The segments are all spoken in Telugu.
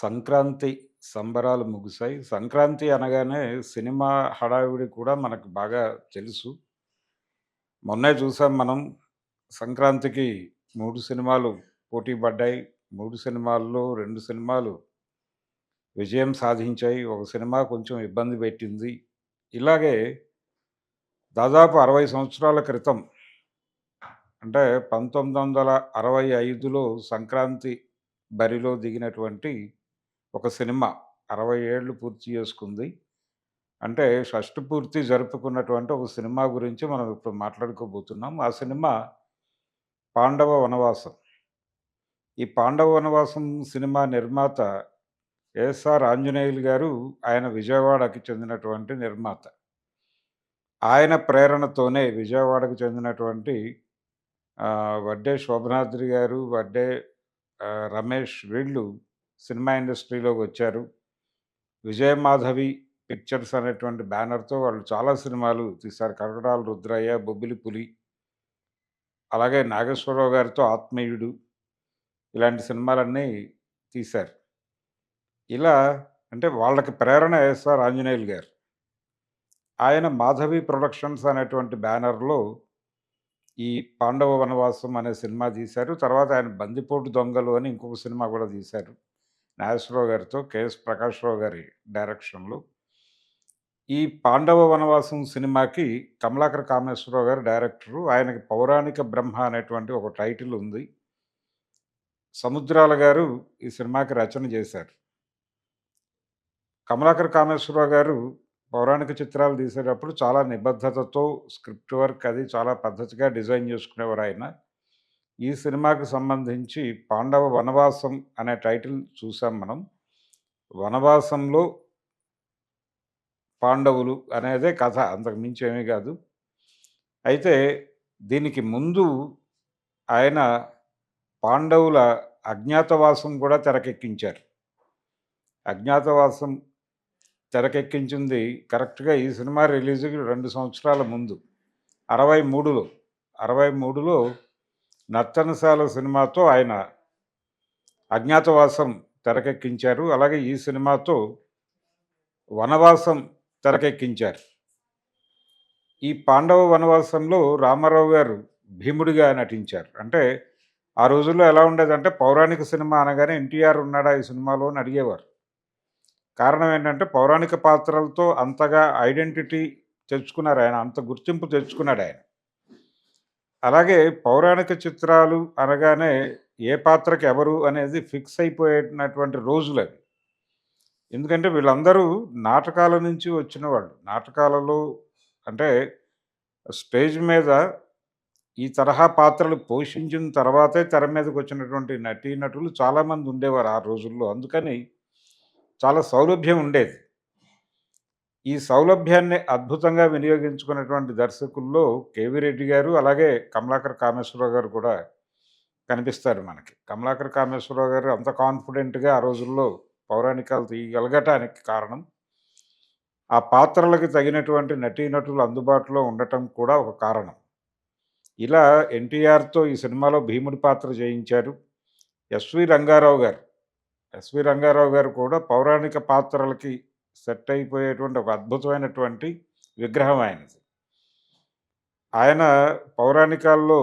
సంక్రాంతి సంబరాలు ముగిసాయి. సంక్రాంతి అనగానే సినిమా హడావిడి కూడా మనకు బాగా తెలుసు. మొన్నే చూసాం మనం సంక్రాంతికి 3 సినిమాలు పోటీ పడ్డాయి. 3 సినిమాల్లో 2 సినిమాలు విజయం సాధించాయి. ఒక సినిమా కొంచెం ఇబ్బంది పెట్టింది. ఇలాగే దాదాపు 60 సంవత్సరాల క్రితం అంటే 1965లో సంక్రాంతి బరిలో దిగినటువంటి ఒక సినిమా 60 ఏళ్ళు పూర్తి చేసుకుంది. అంటే షష్టి పూర్తి జరుపుకున్నటువంటి ఒక సినిమా గురించి మనం ఇప్పుడు మాట్లాడుకోబోతున్నాం. ఆ సినిమా 'పాండవ వనవాసం'. ఈ 'పాండవ వనవాసం' సినిమా నిర్మాత ఎస్ఆర్ ఆంజనేయులు గారు. ఆయన విజయవాడకి చెందినటువంటి నిర్మాత. ఆయన ప్రేరణతోనే విజయవాడకు చెందినటువంటి వడ్డే శోభనాద్రి గారు, వడ్డే రమేష్ వీళ్ళు సినిమా ఇండస్ట్రీలోకి వచ్చారు విజయ విజయమాధవి పిక్చర్స్ అనేటువంటి బ్యానర్‌తో వాళ్ళు చాలా సినిమాలు తీశారు. 'కరకటాల రుద్రయ్య', 'బొబ్బిలి పులి' అలాగే నాగేశ్వరరావు గారితో 'ఆత్మీయుడు' ఇలాంటి సినిమాలన్నీ తీశారు. ఇలా అంటే వాళ్ళకి ప్రేరణ ఎస్ఆర్ ఆంజనేయులు గారు. ఆయన మాధవి ప్రొడక్షన్స్ అనేటువంటి బ్యానర్‌లో ఈ 'పాండవ వనవాసం' అనే సినిమా తీశారు. తర్వాత ఆయన 'బందిపోటు దొంగలు' అని ఇంకొక సినిమా కూడా తీశారు. నాగేశ్వరరావు గారితో, కెఎస్ ప్రకాశ్‌రావు గారి డైరెక్షన్‌లో. ఈ 'పాండవ వనవాసం' సినిమాకి కమలాకర కామేశ్వరరావు గారు డైరెక్టరు. ఆయనకి 'పౌరాణిక బ్రహ్మ' అనేటువంటి ఒక టైటిల్ ఉంది. సముద్రాల గారు ఈ సినిమాకి రచన చేశారు. కమలాకర కామేశ్వరరావు గారు పౌరాణిక చిత్రాలు తీసేటప్పుడు చాలా నిబద్ధతతో స్క్రిప్ట్ వర్క్ అది చాలా పద్ధతిగా డిజైన్ చేసుకునేవారు ఆయన ఈ సినిమాకి సంబంధించి 'పాండవ వనవాసం' అనే టైటిల్ చూసాం మనం. వనవాసంలో పాండవులు అనేదే కథ. అంతకు మించి ఏమీ కాదు. అయితే దీనికి ముందు ఆయన పాండవుల అజ్ఞాతవాసం కూడా తెరకెక్కించారు. అజ్ఞాతవాసం తెరకెక్కించింది కరెక్ట్‌గా ఈ సినిమా రిలీజ్‌కి రెండు సంవత్సరాల ముందు. 63లో 63లో 'నర్తనశాల' సినిమాతో ఆయన 'అజ్ఞాతవాసం' తెరకెక్కించారు. అలాగే ఈ సినిమాతో 'వనవాసం' తెరకెక్కించారు. ఈ 'పాండవ వనవాసంలో' రామారావు గారు భీముడిగా నటించారు. అంటే ఆ రోజుల్లో ఎలా ఉండేదంటే పౌరాణిక సినిమా అనగానే 'ఎన్టీఆర్ ఉన్నాడా ఈ సినిమాలో' అని అడిగేవారు. కారణం ఏంటంటే పౌరాణిక పాత్రలతో అంతగా ఐడెంటిటీ తెచ్చుకున్నారాయన. అంత గుర్తింపు తెచ్చుకున్నాడాయన. అలాగే పౌరాణిక చిత్రాలు అనగానే ఏ పాత్రకి ఎవరు అనేది ఫిక్స్ అయిపోయినటువంటి రోజులవి. ఎందుకంటే వీళ్ళందరూ నాటకాల నుంచి వచ్చిన వాళ్ళు. నాటకాలలో అంటే స్టేజ్ మీద ఈ తరహా పాత్రలు పోషించిన తర్వాతే తెర మీదకొచ్చినటువంటి నటీనటులు చాలామంది ఉండేవారు ఆ రోజుల్లో. అందుకని చాలా సౌలభ్యం ఉండేది. ఈ సౌలభ్యాన్ని అద్భుతంగా వినియోగించుకున్నటువంటి దర్శకుల్లో కేవీ రెడ్డి గారు, అలాగే కమలాకర్ కామేశ్వరరావు గారు కూడా కనిపిస్తారు మనకి. కమలాకర్ కామేశ్వరరావు గారు అంత కాన్ఫిడెంట్‌గా ఆ రోజుల్లో పౌరాణికాలు తీయగలగటానికి కారణం ఆ పాత్రలకు తగినటువంటి నటీనటులు అందుబాటులో ఉండటం కూడా ఒక కారణం. ఇలా ఎన్టీఆర్‌తో ఈ సినిమాలో భీముడి పాత్ర చేయించారు. ఎస్‌వి రంగారావు గారు. ఎస్‌వి రంగారావు గారు కూడా పౌరాణిక పాత్రలకి సెట్ అయిపోయేటువంటి ఒక అద్భుతమైనటువంటి విగ్రహం ఆయనది. ఆయన పౌరాణికాల్లో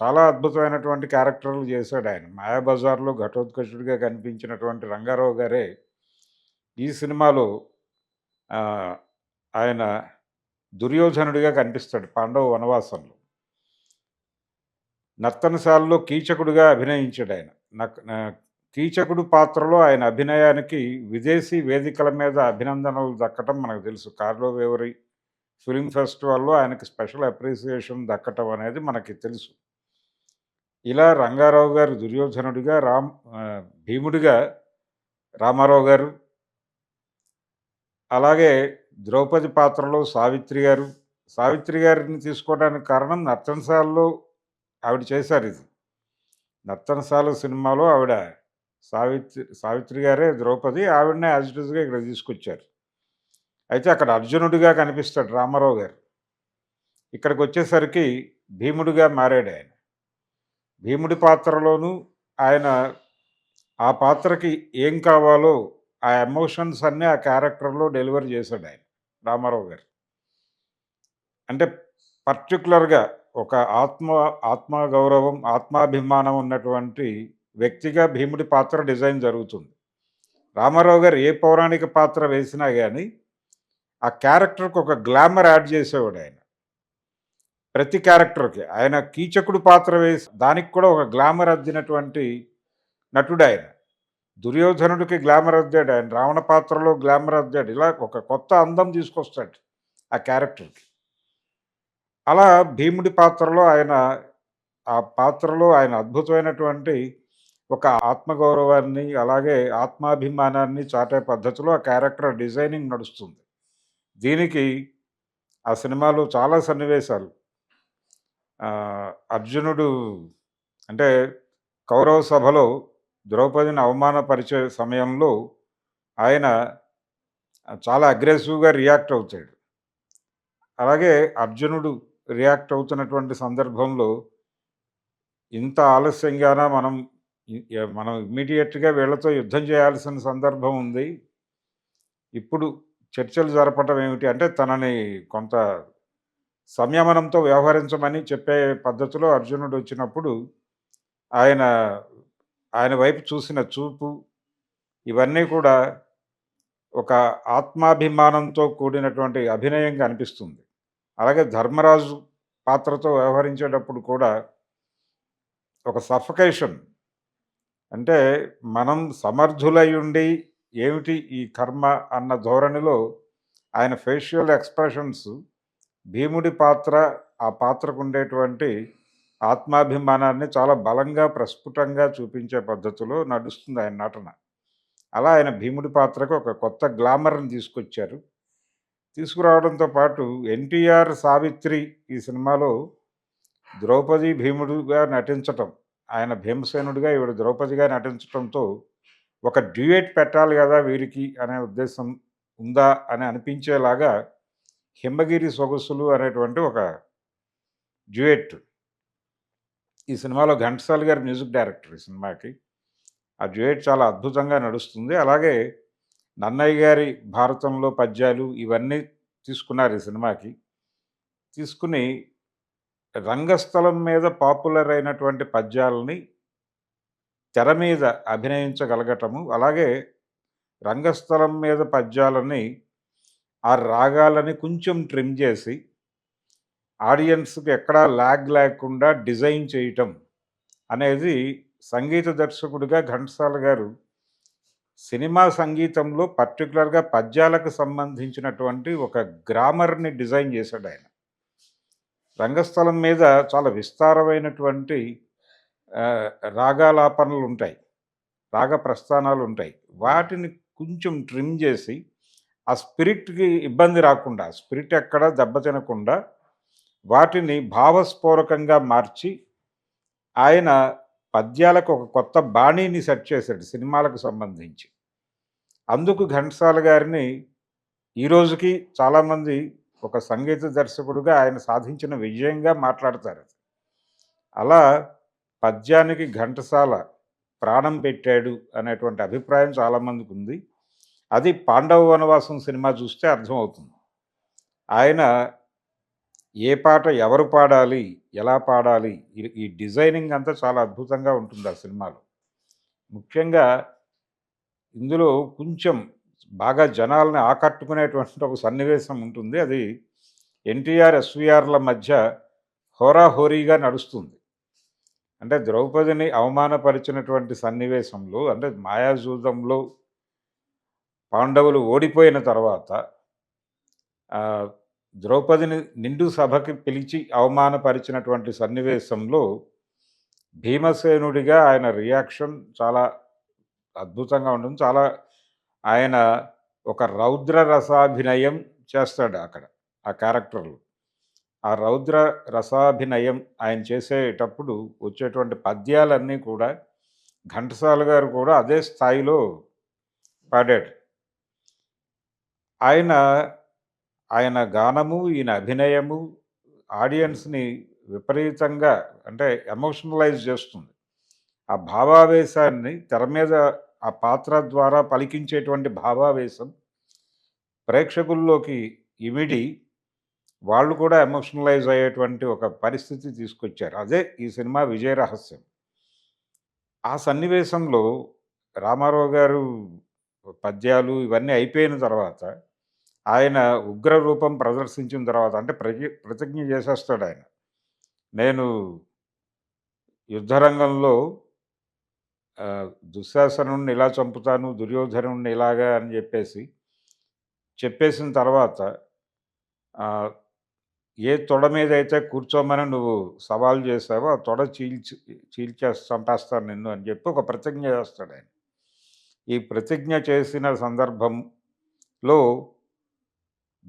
చాలా అద్భుతమైనటువంటి క్యారెక్టర్లు చేశాడాయన. 'మాయాబజార్‌లో' ఘటోత్కచుడిగా కనిపించినటువంటి రంగారావు గారే ఈ సినిమాలో ఆయన దుర్యోధనుడిగా కనిపిస్తాడు 'పాండవ వనవాసంలో'. 'నర్తనశాలలో' కీచకుడిగా అభినయించాడాయన. నక్ కీచకుడు పాత్రలో ఆయన అభినయానికి విదేశీ వేదికల మీద అభినందనలు దక్కటం మనకు తెలుసు. కార్లో వేవరి ఫిలిం ఫెస్టివల్‌లో ఆయనకి స్పెషల్ అప్రిసియేషన్ దక్కటం అనేది మనకి తెలుసు. ఇలా రంగారావు గారు దుర్యోధనుడిగా, రామ్ భీముడిగా రామారావు గారు. అలాగే ద్రౌపది పాత్రలో సావిత్రి గారు. సావిత్రి గారిని తీసుకోవడానికి కారణం 'నర్తనశాలలో' ఆవిడ చేశారు ఇది 'నర్తనశాల' సినిమాలో ఆవిడ సావిత్రి సావిత్రి గారే ద్రౌపది. ఆవిడనే యాజ్ ఇట్ ఇక్కడ తీసుకొచ్చారు. అయితే అక్కడ అర్జునుడిగా కనిపిస్తాడు రామారావు గారు. ఇక్కడికొచ్చేసరికి భీముడిగా మారాడాయన. భీముడి పాత్రలోనూ ఆయన ఆ పాత్రకి ఏం కావాలో ఆ ఎమోషన్స్ అన్నీ ఆ క్యారెక్టర్‌లో డెలివర్ చేశాడు ఆయన. రామారావు గారు. అంటే పర్టిక్యులర్‌గా ఒక ఆత్మ ఆత్మగౌరవం, ఆత్మాభిమానం ఉన్నటువంటి వ్యక్తిగా భీముడి పాత్ర డిజైన్ జరుగుతుంది. రామారావు గారు ఏ పౌరాణిక పాత్ర వేసినా కానీ ఆ క్యారెక్టర్‌కి ఒక గ్లామర్ యాడ్ చేసేవాడు ఆయన. ప్రతి క్యారెక్టర్‌కి. ఆయన కీచకుడు పాత్ర వేసి దానికి కూడా ఒక గ్లామర్ అద్దినటువంటి నటుడు ఆయన దుర్యోధనుడికి గ్లామర్ అద్దాడు ఆయన. రావణ పాత్రలో గ్లామర్ అద్దాడు. ఇలా ఒక కొత్త అందం తీసుకొస్తాడు ఆ క్యారెక్టర్‌కి. అలా భీముడి పాత్రలో ఆయన ఆ పాత్రలో ఆయన అద్భుతమైనటువంటి ఒక ఆత్మగౌరవాన్ని, అలాగే ఆత్మాభిమానాన్ని చాటే పద్ధతిలో ఆ క్యారెక్టర్ డిజైనింగ్ నడుస్తుంది. దీనికి ఆ సినిమాలో చాలా సన్నివేశాలు అర్జునుడు అంటే కౌరవ సభలో ద్రౌపదిని అవమానపరిచే సమయంలో ఆయన చాలా అగ్రెసివ్‌గా రియాక్ట్ అవుతాడు. అలాగే అర్జునుడు రియాక్ట్ అవుతున్నటువంటి సందర్భంలో ఇంత ఆలస్యంగానా మనం మనం ఇమ్మీడియట్గా వీళ్ళతో యుద్ధం చేయాల్సిన సందర్భం ఉంది. ఇప్పుడు చర్చలు జరపటం ఏమిటి? అంటే తనని కొంత సంయమనంతో వ్యవహరించమని చెప్పే పద్ధతిలో అర్జునుడు వచ్చినప్పుడు ఆయన, ఆయన వైపు చూసిన చూపు ఇవన్నీ కూడా ఒక ఆత్మాభిమానంతో కూడినటువంటి అభినయంగా అనిపిస్తుంది. అలాగే ధర్మరాజు పాత్రతో వ్యవహరించేటప్పుడు కూడా ఒక సఫకేషన్ అంటే మనం సమర్థులై ఉండి ఏమిటి ఈ కర్మ అన్న ధోరణిలో ఆయన ఫేషియల్ ఎక్స్‌ప్రెషన్స్ భీముడి పాత్ర, ఆ పాత్రకు ఉండేటువంటి ఆత్మాభిమానాన్ని చాలా బలంగా, ప్రస్ఫుటంగా చూపించే పద్ధతిలో నడుస్తుంది ఆయన నటన. అలా ఆయన భీముడి పాత్రకు ఒక కొత్త గ్లామర్‌ని తీసుకొచ్చారు. తీసుకురావడంతో పాటు ఎన్టీఆర్, సావిత్రి ఈ సినిమాలో ద్రౌపది, భీముడుగా నటించటం. ఆయన భీమసేనుడిగా, ఈవిడ ద్రౌపదిగా నటించడంతో ఒక డ్యూయేట్ పెట్టాలి కదా వీరికి అనే ఉద్దేశం ఉందా అని అనిపించేలాగా 'హిమగిరి సొగసులు' అనేటువంటి ఒక డ్యూయేట్ ఈ సినిమాలో ఘంటసాల్ గారు మ్యూజిక్ డైరెక్టర్ ఈ సినిమాకి. ఆ డ్యూయేట్ చాలా అద్భుతంగా నడుస్తుంది. అలాగే నన్నయ్య గారి 'భారతంలో' పద్యాలు ఇవన్నీ తీసుకున్నారు ఈ సినిమాకి. తీసుకుని రంగస్థలం మీద పాపులర్ అయినటువంటి పద్యాలని తెర మీద అభినయించగలగటము. అలాగే రంగస్థలం మీద పద్యాలని ఆ రాగాలని కొంచెం ట్రిమ్ చేసి ఆడియన్స్‌కి ఎక్కడా లాగ్ లేకుండా డిజైన్ చేయటం అనేది సంగీత దర్శకుడిగా ఘంటసాల గారు సినిమా సంగీతంలో పర్టికులర్గా పద్యాలకు సంబంధించినటువంటి ఒక గ్రామర్‌ని డిజైన్ చేశాడాయన. రంగస్థలం మీద చాలా విస్తారమైనటువంటి రాగాలాపనలు ఉంటాయి రాగ ప్రస్థానాలు ఉంటాయి వాటిని కొంచెం ట్రిమ్ చేసి ఆ స్పిరిట్‌కి ఇబ్బంది రాకుండా, స్పిరిట్ ఎక్కడ దెబ్బతినకుండా వాటిని భావస్ఫోరకంగా మార్చి ఆయన పద్యాలకు ఒక కొత్త బాణీని సెట్ చేశాడు సినిమాలకు సంబంధించి. అందుకు ఘంటసాల గారిని ఈ రోజుకి చాలామంది ఒక సంగీత దర్శకుడుగా ఆయన సాధించిన విజయంగా మాట్లాడతారు. అలా పద్యానికి ఘంటసాల ప్రాణం పెట్టాడు అనేటువంటి అభిప్రాయం చాలామందికుంది. అది 'పాండవ వనవాసం' సినిమా చూస్తే అర్థమవుతుంది. ఆయన ఏ పాట ఎవరు పాడాలి? ఎలా పాడాలి? ఈ ఈ డిజైనింగ్ అంతా చాలా అద్భుతంగా ఉంటుంది ఆ సినిమాలో. ముఖ్యంగా ఇందులో కొంచెం బాగా జనాలను ఆకట్టుకునేటువంటి ఒక సన్నివేశం ఉంటుంది. అది ఎన్టీఆర్, ఎస్వీఆర్‌ల మధ్య హోరాహోరీగా నడుస్తుంది. అంటే ద్రౌపదిని అవమానపరిచినటువంటి సన్నివేశంలో అంటే మాయాజూదంలో పాండవులు ఓడిపోయిన తర్వాత ద్రౌపదిని నిండు సభకి పిలిచి అవమానపరిచినటువంటి సన్నివేశంలో భీమసేనుడిగా ఆయన రియాక్షన్ చాలా అద్భుతంగా ఉంటుంది. చాలా ఆయన ఒక రౌద్ర రసాభినయం చేస్తాడు అక్కడ ఆ క్యారెక్టర్లు ఆ రౌద్ర రసాభినయం ఆయన చేసేటప్పుడు వచ్చేటువంటి పద్యాలన్నీ కూడా ఘంటసాల గారు కూడా అదే స్థాయిలో పాడాడు. ఆయన, ఆయన గానము, ఈయన అభినయము ఆడియన్స్‌ని విపరీతంగా అంటే ఎమోషనలైజ్ చేస్తుంది. ఆ భావావేశాన్ని తెర మీద ఆ పాత్ర ద్వారా పలికించేటువంటి భావావేశం ప్రేక్షకుల్లోకి ఇమిడి వాళ్ళు కూడా ఎమోషనలైజ్ అయ్యేటువంటి ఒక పరిస్థితి తీసుకొచ్చారు. అదే ఈ సినిమా విజయ రహస్యం. ఆ సన్నివేశంలో రామారావు గారు పద్యాలు ఇవన్నీ అయిపోయిన తర్వాత ఆయన ఉగ్ర రూపం ప్రదర్శించిన తర్వాత అంటే ప్రతి ప్రతిజ్ఞ చేసేస్తాడు ఆయన. నేను యుద్ధరంగంలో దుశ్శాసనుడిని ఇలా చంపుతాను దుర్యోధనుణ్ణి ఇలాగా అని చెప్పేసి చెప్పేసిన తర్వాత ఏ తొడ మీద అయితే కూర్చోమని నువ్వు సవాల్ చేసావో ఆ తొడ చీల్చి చీల్చేసి చంపేస్తాను నిన్ను అని చెప్పి ఒక ప్రతిజ్ఞ చేస్తాడు ఆయన. ఈ ప్రతిజ్ఞ చేసిన సందర్భంలో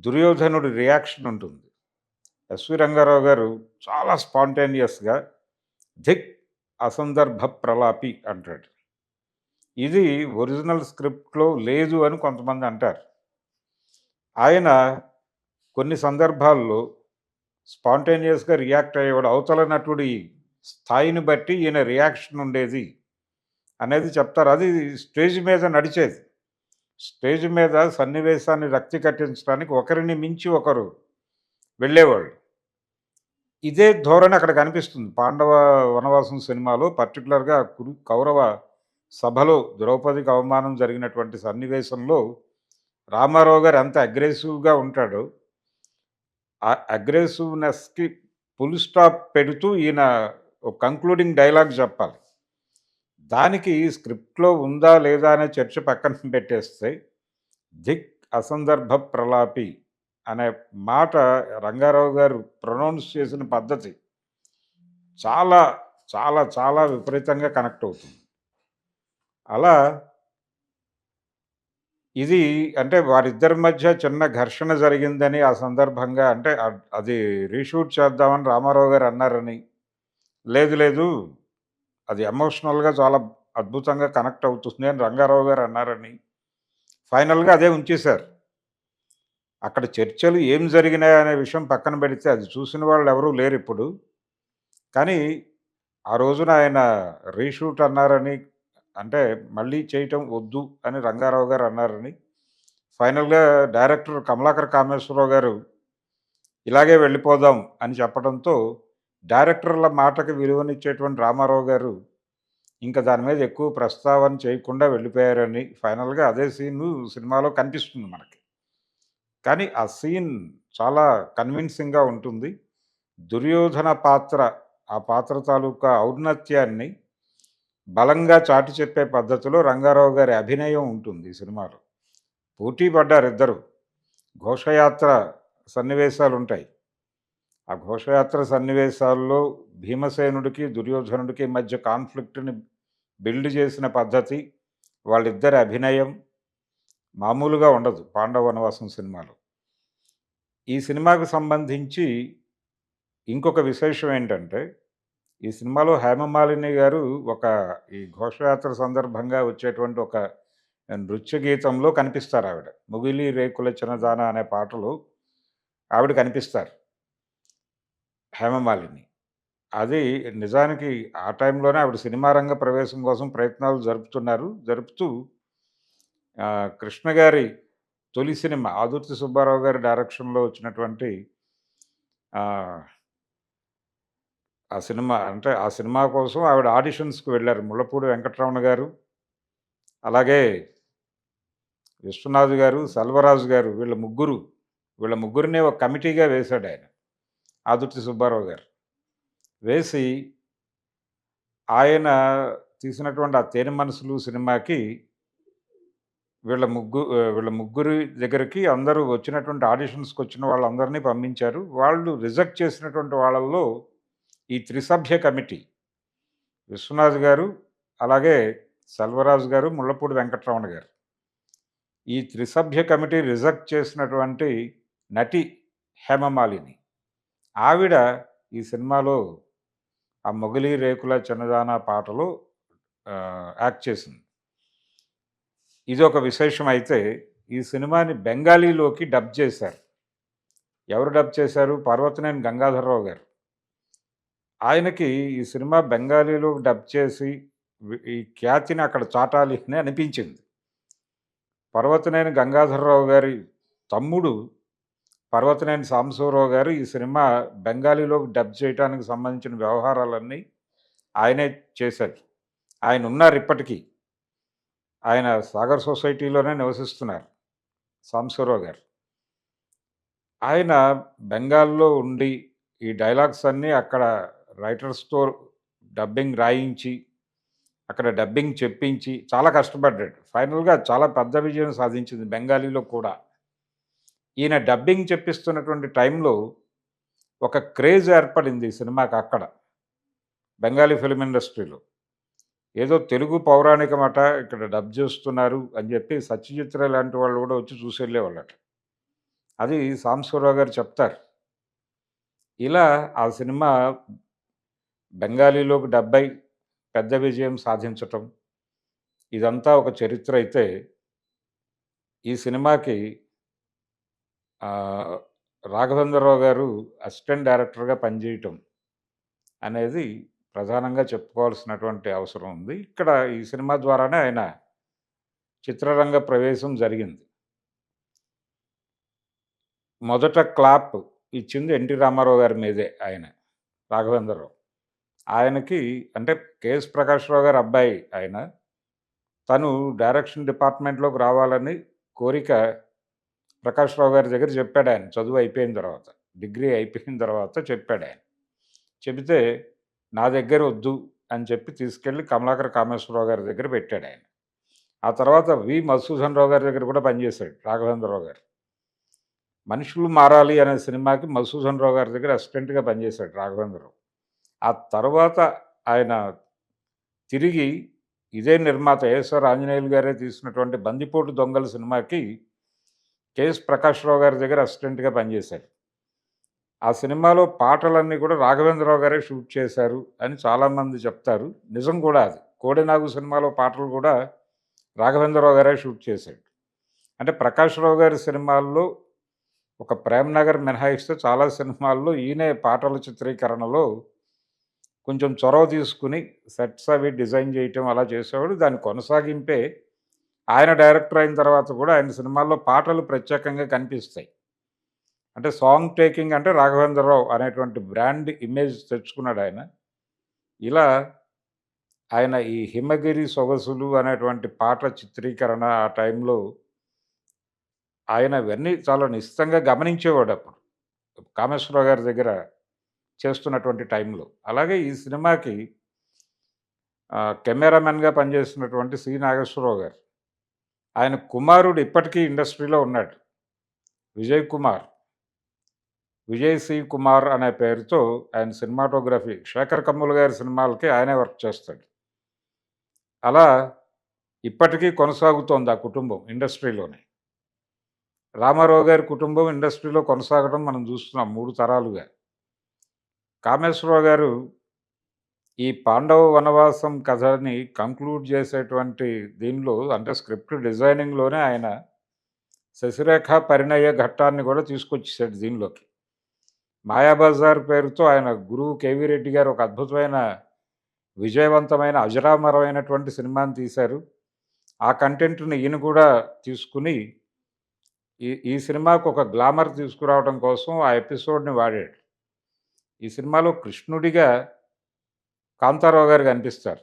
దుర్యోధనుడి రియాక్షన్ ఉంటుంది. ఎస్వి రంగారావు గారు చాలా స్పాంటేనియస్గా ధిక్ అసందర్భ ప్రలాపి అంటాడు. ఇది ఒరిజినల్ స్క్రిప్ట్లో లేదు అని కొంతమంది అంటారు. ఆయన కొన్ని సందర్భాల్లో స్పాంటేనియస్గా రియాక్ట్ అయ్యేవాడు అవతల నటుడి స్థాయిని బట్టి ఈయన రియాక్షన్ ఉండేది అనేది చెప్తారు. అది స్టేజ్ మీద నడిచేది. స్టేజ్ మీద సన్నివేశాన్ని రక్తి కట్టించడానికి ఒకరిని మించి ఒకరు వెళ్ళేవాళ్ళు. ఇదే ధోరణి అక్కడ కనిపిస్తుంది. పాండవ వనవాసం సినిమాలో పర్టికులర్గా కురు కౌరవ సభలో ద్రౌపదికి అవమానం జరిగినటువంటి సన్నివేశంలో రామారావు గారు ఎంత అగ్రెసివ్గా ఉంటాడో ఆ అగ్రెసివ్నెస్కి ఫుల్ స్టాప్ పెడుతూ ఈయన కంక్లూడింగ్ డైలాగ్ చెప్పాలి. దానికి స్క్రిప్ట్లో ఉందా లేదా అనే చర్చ పక్కన పెట్టేస్తే దిక్ అసందర్భ ప్రలాపి అనే మాట రంగారావు గారు ప్రొనౌన్స్ చేసిన పద్ధతి చాలా చాలా చాలా విపరీతంగా కనెక్ట్ అవుతుంది. అలా ఇది అంటే వారిద్దరి మధ్య చిన్న ఘర్షణ జరిగిందని ఆ సందర్భంగా అంటే అది రీషూట్ చేద్దామని రామారావు గారు అన్నారని. లేదు లేదు అది ఎమోషనల్గా చాలా అద్భుతంగా కనెక్ట్ అవుతుంది అని రంగారావు గారు అన్నారని. ఫైనల్గా అదే ఉంచేశారు. అక్కడ చర్చలు ఏం జరిగినాయి అనే విషయం పక్కన పెడితే అది చూసిన వాళ్ళు ఎవరూ లేరు ఇప్పుడు. కానీ ఆ రోజున ఆయన రీషూట్ అన్నారని అంటే మళ్ళీ చేయటం వద్దు అని రంగారావు గారు అన్నారని ఫైనల్గా డైరెక్టర్ కమలాకర్ కామేశ్వరరావు గారు ఇలాగే వెళ్ళిపోదాం అని చెప్పడంతో డైరెక్టర్ల మాటకి విలువనిచ్చేటువంటి రామారావు గారు ఇంకా దాని మీద ఎక్కువ ప్రస్తావన చేయకుండా వెళ్ళిపోయారని ఫైనల్గా అదే సీన్ సినిమాలో కనిపిస్తుంది మనకి. కానీ ఆ సీన్ చాలా కన్విన్సింగ్గా ఉంటుంది. దుర్యోధన పాత్ర ఆ పాత్ర తాలూకా ఔన్నత్యాన్ని బలంగా చాటి చెప్పే పద్ధతిలో రంగారావు గారి అభినయం ఉంటుంది ఈ సినిమాలో. పోటీ పడ్డారు ఇద్దరు. ఘోషయాత్ర సన్నివేశాలు ఉంటాయి ఆ ఘోషయాత్ర సన్నివేశాల్లో భీమసేనుడికి దుర్యోధనుడికి మధ్య కాన్ఫ్లిక్ట్ని బిల్డ్ చేసిన పద్ధతి వాళ్ళిద్దరి అభినయం మామూలుగా ఉండదు పాండవ వనవాసం సినిమాలో. ఈ సినిమాకు సంబంధించి ఇంకొక విశేషం ఏంటంటే ఈ సినిమాలో హేమమాలిని గారు ఒక ఈ ఘోషయాత్ర సందర్భంగా వచ్చేటువంటి ఒక నృత్య గీతంలో కనిపిస్తారు ఆవిడ. ముగిలి రేకుల చిన్నదాన అనే పాటలో ఆవిడ కనిపిస్తారు. హేమమాలిని. అది నిజానికి ఆ టైంలోనే ఆవిడ సినిమా రంగ ప్రవేశం కోసం ప్రయత్నాలు జరుపుతున్నారు జరుపుతూ కృష్ణ గారి తొలి సినిమా ఆదుర్తి సుబ్బారావు గారి డైరెక్షన్లో వచ్చినటువంటి ఆ, సినిమా అంటే ఆ సినిమా కోసం ఆవిడ ఆడిషన్స్కి వెళ్ళారు. ముళ్ళపూడి వెంకటరమణ గారు అలాగే విశ్వనాథ్ గారు సెల్వరాజు గారు వీళ్ళ ముగ్గురు వీళ్ళ ముగ్గురిని ఒక కమిటీగా వేశాడు ఆయన ఆదుర్తి సుబ్బారావు గారు. వేసి ఆయన తీసినటువంటి ఆ తేనె మనసులు సినిమాకి వీళ్ళ ముగ్గురు వీళ్ళ ముగ్గురి దగ్గరికి అందరూ వచ్చినటువంటి ఆడిషన్స్కి వచ్చిన వాళ్ళందరినీ పంపించారు. వాళ్ళు రిజెక్ట్ చేసినటువంటి వాళ్ళల్లో ఈ త్రిసభ్య కమిటీ విశ్వనాథ్ గారు అలాగే సెల్వరాజు గారు ముళ్ళపూడి వెంకటరమణ గారు. ఈ త్రిసభ్య కమిటీ రిజెక్ట్ చేసినటువంటి నటి హేమమాలిని. ఆవిడ ఈ సినిమాలో ఆ మొగలి రేకుల చిన్నదాన పాటలో యాక్ట్ చేసింది. ఇది ఒక విశేషం అయితే ఈ సినిమాని బెంగాలీలోకి డబ్ చేశారు. ఎవరు డబ్ చేశారు? పర్వతనేని గంగాధరరావు గారు. ఆయనకి ఈ సినిమా బెంగాలీలో డబ్ చేసి ఈ ఖ్యాతిని అక్కడ చాటాలి అని అనిపించింది. పర్వతనేని గంగాధరరావు గారి తమ్ముడు పర్వతనేని సాంబశివరావు గారు ఈ సినిమా బెంగాలీలోకి డబ్ చేయడానికి సంబంధించిన వ్యవహారాలన్నీ ఆయనే చేశారు. ఆయన ఉన్నారు ఇప్పటికీ. ఆయన సాగర్ సొసైటీలోనే నివసిస్తున్నారు. సాంబశివరావు గారు. ఆయన బెంగాల్లో ఉండి ఈ డైలాగ్స్ అన్నీ అక్కడ రైటర్స్తో డబ్బింగ్ రాయించి అక్కడ డబ్బింగ్ చెప్పించి చాలా కష్టపడ్డాడు. ఫైనల్గా చాలా పెద్ద విజయం సాధించింది బెంగాలీలో కూడా. ఈయన డబ్బింగ్ చెప్పిస్తున్నటువంటి టైంలో ఒక క్రేజ్ ఏర్పడింది ఈ సినిమాకి అక్కడ బెంగాలీ ఫిలిం ఇండస్ట్రీలో. ఏదో తెలుగు పౌరాణికమట ఇక్కడ డబ్ చేస్తున్నారు అని చెప్పి సత్యజిత్ర లాంటి వాళ్ళు కూడా వచ్చి చూసి వెళ్ళేవాళ్ళట అది సాంబశివరావు గారు చెప్తారు. ఇలా ఆ సినిమా బెంగాలీలోకి డెబ్బై పెద్ద విజయం సాధించటం ఇదంతా ఒక చరిత్ర అయితే ఈ సినిమాకి రాఘవేంద్రరావు గారు అసిస్టెంట్ డైరెక్టర్గా పనిచేయటం అనేది ప్రధానంగా చెప్పుకోవాల్సినటువంటి అవసరం ఉంది. ఇక్కడ ఈ సినిమా ద్వారానే ఆయన చిత్రరంగ ప్రవేశం జరిగింది. మొదట క్లాప్ ఇచ్చింది ఎన్టీ రామారావు గారి మీదే ఆయన రాఘవేంద్రరావు. ఆయనకి అంటే కేఎస్ ప్రకాశ్రావు గారి అబ్బాయి ఆయన. తను డైరెక్షన్ డిపార్ట్మెంట్లోకి రావాలని కోరిక ప్రకాశ్రావు గారి దగ్గర చెప్పాడు ఆయన. చదువు అయిపోయిన తర్వాత డిగ్రీ అయిపోయిన తర్వాత చెప్పాడు ఆయన. చెబితే నా దగ్గర వద్దు అని చెప్పి తీసుకెళ్ళి కమలాకర్ కామేశ్వరరావు గారి దగ్గర పెట్టాడు ఆయన. ఆ తర్వాత వి. మధుసూదన్ రావు గారి దగ్గర కూడా పనిచేశాడు రాఘవేంద్రరావు గారు. మనుషులు మారాలి అనే సినిమాకి మధుసూదన్ రావు గారి దగ్గర అసిస్టెంట్గా పనిచేశాడు రాఘవేంద్రరావు. ఆ తర్వాత ఆయన తిరిగి ఇదే నిర్మాత ఏఎస్ఆర్ ఆంజనేయులు గారే తీసినటువంటి బందిపోటు దొంగల సినిమాకి కేఎస్ ప్రకాశ్రావు గారి దగ్గర అసిస్టెంట్గా పనిచేశాడు. ఆ సినిమాలో పాటలన్నీ కూడా రాఘవేంద్రరావు గారే షూట్ చేశారు అని చాలామంది చెప్తారు. నిజం కూడా అది. కోడెనాగు సినిమాలో పాటలు కూడా రాఘవేంద్రరావు గారే షూట్ చేశాడు అంటే ప్రకాశ్రావు గారి సినిమాల్లో ఒక ప్రేమ్నగర్ మినహాయిస్తే చాలా సినిమాల్లో ఈయనే పాటల చిత్రీకరణలో కొంచెం చొరవ తీసుకుని సెట్స్ అవి డిజైన్ చేయటం అలా చేసేవాడు. దాని కొనసాగింపే ఆయన డైరెక్టర్ అయిన తర్వాత కూడా ఆయన సినిమాల్లో పాటలు ప్రత్యేకంగా కనిపిస్తాయి. అంటే సాంగ్ టేకింగ్ అంటే రాఘవేంద్రరావు అనేటువంటి బ్రాండ్ ఇమేజ్ తెచ్చుకున్నాడు ఆయన. ఇలా ఆయన ఈ హిమగిరి సొగసులు అనేటువంటి పాట చిత్రీకరణ ఆ టైంలో ఆయన ఇవన్నీ చాలా నిశ్చితంగా గమనించేవాడు అప్పుడు. కామేశ్వరరావు గారి దగ్గర చేస్తున్నటువంటి టైంలో అలాగే ఈ సినిమాకి కెమెరామెన్గా పనిచేస్తున్నటువంటి సి. నాగేశ్వరరావు గారు. ఆయన కుమారుడు ఇప్పటికీ ఇండస్ట్రీలో ఉన్నాడు. విజయ్ కుమార్. విజయ్ సి. కుమార్ అనే పేరుతో ఆయన సినిమాటోగ్రఫీ శేఖర్ కమ్ముల గారి సినిమాలకి ఆయనే వర్క్ చేస్తాడు. అలా ఇప్పటికీ కొనసాగుతోంది ఆ కుటుంబం ఇండస్ట్రీలోనే. రామారావు గారి కుటుంబం ఇండస్ట్రీలో కొనసాగడం మనం చూస్తున్నాం మూడు తరాలుగా. కామేశ్వరరావు గారు ఈ పాండవ వనవాసం కథని కంక్లూడ్ చేసేటువంటి దీనిలో అంటే స్క్రిప్ట్ డిజైనింగ్లోనే ఆయన శశిరేఖ పరిణయ ఘట్టాన్ని కూడా తీసుకొచ్చేసాడు దీనిలోకి. మాయాబజార్ పేరుతో ఆయన గురువు కేవీ రెడ్డి గారు ఒక అద్భుతమైన విజయవంతమైన అజరామరమైనటువంటి సినిమాని తీశారు. ఆ కంటెంట్ని ఈయన కూడా తీసుకుని ఈ ఈ సినిమాకు ఒక గ్లామర్ తీసుకురావడం కోసం ఆ ఎపిసోడ్ని వాడాడు. ఈ సినిమాలో కృష్ణుడిగా కాంతారావు గారు కనిపిస్తారు.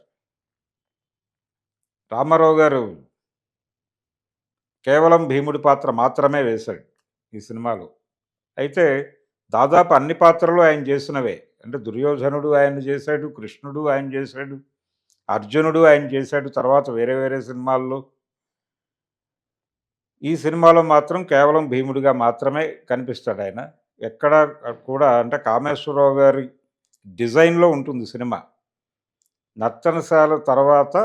రామారావు గారు కేవలం భీముడి పాత్ర మాత్రమే వేశాడు ఈ సినిమాలో. అయితే దాదాపు అన్ని పాత్రలు ఆయన చేసినవే. అంటే దుర్యోధనుడు ఆయన చేశాడు కృష్ణుడు ఆయన చేశాడు అర్జునుడు ఆయన చేశాడు తర్వాత వేరే వేరే సినిమాల్లో. ఈ సినిమాలో మాత్రం కేవలం భీముడిగా మాత్రమే కనిపిస్తాడు ఆయన. ఎక్కడ కూడా అంటే కామేశ్వరరావు గారి డిజైన్లో ఉంటుంది సినిమా. నర్తనశాల తర్వాత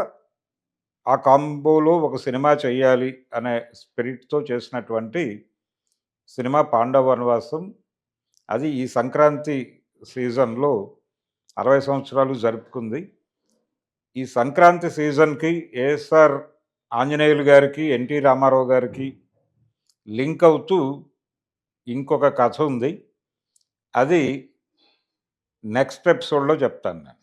ఆ కాంబోలో ఒక సినిమా చేయాలి అనే స్పిరిట్తో చేసినటువంటి సినిమా పాండవ వనవాసం అది ఈ సంక్రాంతి సీజన్లో అరవై సంవత్సరాలు జరుపుకుంది. ఈ సంక్రాంతి సీజన్కి ఏఎస్ఆర్ ఆంజనేయులు గారికి ఎన్టీ రామారావు గారికి లింక్ అవుతూ ఇంకొక కథ ఉంది. అది నెక్స్ట్ ఎపిసోడ్లో చెప్తాను నేను.